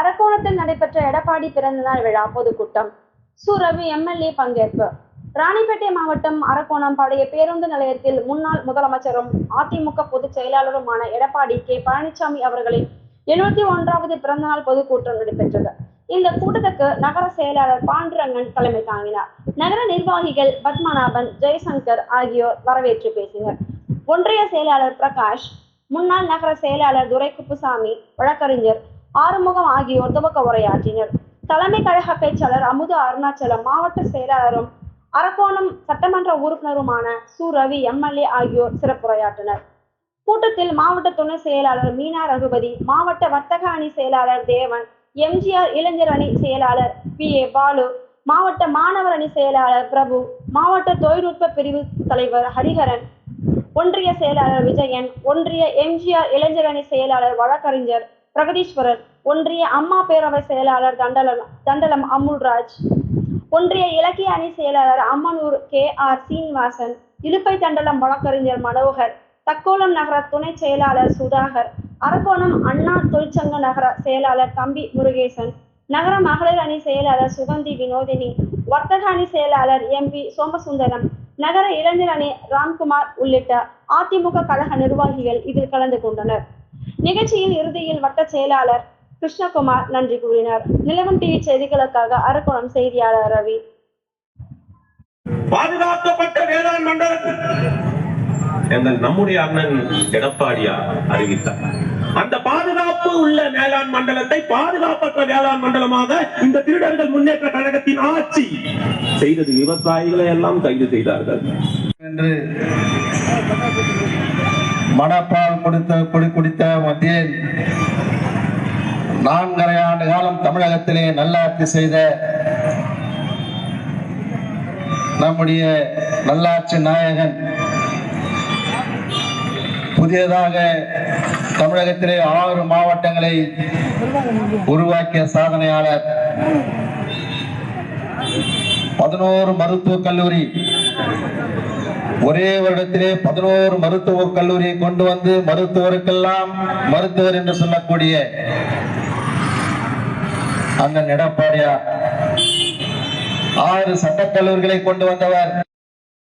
அரக்கோணத்தில் நடைபெற்ற எடப்பாடி பிறந்தநாள் விழா பொதுக்கூட்டம். சு ரவி எம்எல்ஏ பங்கேற்பு. ராணிப்பேட்டை மாவட்டம் அரக்கோணம் பழைய பேருந்து நிலையத்தில் முன்னாள் முதலமைச்சரும் அதிமுக பொதுச் செயலாளருமான எடப்பாடி கே. பழனிசாமி அவர்களின் எழுபத்தி ஒன்றாவது பிறந்தநாள் பொதுக்கூட்டம் நடைபெற்றது. இந்த கூட்டத்துக்கு நகர செயலாளர் பாண்டுரங்கன் தலைமை தாங்கினார். நகர நிர்வாகிகள் பத்மநாபன் ஜெய்சங்கர் ஆகியோர் வரவேற்று பேசினர். ஒன்றிய செயலாளர் பிரகாஷ் முன்னாள் நகர செயலாளர் துரை குப்புசாமி வழக்கறிஞர் ஆறுமுகம் ஆகியோர் துவக்க உரையாற்றினர். தலைமை கழக பேச்சாளர் அமுது அருணாச்சலம் மாவட்ட செயலாளரும் அரக்கோணம் சட்டமன்ற உறுப்பினருமான சு. ரவி எம்எல்ஏ ஆகியோர் சிறப்புரையாற்றினர். கூட்டத்தில் மாவட்ட துணை செயலாளர் மீனா ரகுபதி மாவட்ட வர்த்தக அணி செயலாளர் தேவன் எம்ஜிஆர் இளைஞர் அணி செயலாளர் பி. ஏ. பாலு மாவட்ட மாணவர் அணி செயலாளர் பிரபு மாவட்ட தொழில்நுட்ப பிரிவு தலைவர் ஹரிஹரன் ஒன்றிய செயலாளர் விஜயன் ஒன்றிய எம்ஜிஆர் இளைஞர் அணி செயலாளர் வழக்கறிஞர் பிரகதீஸ்வரர் ஒன்றிய அம்மா பேரவை செயலாளர் தண்டலம் தண்டலம் அமுல்ராஜ் ஒன்றிய இலக்கிய அணி செயலாளர் அம்மனூர் கே. ஆர். சீனிவாசன் இலுப்பை தண்டலம் வழக்கறிஞர் மனோகர் தக்கோலம் நகர துணை செயலாளர் சுதாகர் அரக்கோணம் அண்ணா தொழிற்சங்க நகர செயலாளர் தம்பி முருகேசன் நகர மகளிர் அணி செயலாளர் சுகந்தி வினோதினி வர்த்தக அணி செயலாளர் எம். பி. சோமசுந்தரம் நகர இளைஞர் அணி ராம்குமார் உள்ளிட்ட அதிமுக கழக நிர்வாகிகள் இதில் கலந்து கொண்டனர். நிகழ்ச்சியின் இறுதியில் வட்ட செயலாளர் கிருஷ்ணகுமார் நன்றி கூறினார். நிலவன் டிவி செய்திகளுக்காக அரக்கோணம் செய்தியாளர் ரவி. பாதுகாக்கப்பட்ட வேளாண் மண்டலத்தில் எங்கள் நம்முடைய அண்ணன் எடப்பாடியார் அறிவித்தார். அந்த பாதுகாப்பு உள்ள வேளாண் மண்டலத்தை பாதுகாப்பற்ற வேளாண் மண்டலமாக இந்த திருடர்கள் முன்னேற்ற கழகத்தின் ஆட்சி செய்தது விவசாயிகளை எல்லாம் கைது செய்தார்கள். என்று மனப்பால் கொடுத்த குடி குடித்த மத்தியில் நான்கரை ஆண்டு காலம் தமிழகத்திலே நல்லாட்சி செய்த நம்முடைய நல்லாட்சி நாயகன் புதியதாக தமிழகத்திலே ஆறு மாவட்டங்களை உருவாக்கிய சாதனையாளர். பதினோரு மருத்துவக் கல்லூரி ஒரே வருடத்திலே பதினோரு மருத்துவக் கல்லூரியை கொண்டு வந்து மருத்துவருக்கெல்லாம் மருத்துவர் என்று சொல்லக்கூடிய அண்ணன் எடப்பாடியார் ஆறு சட்டக்கல்லூரிகளை கொண்டு வந்தவர்.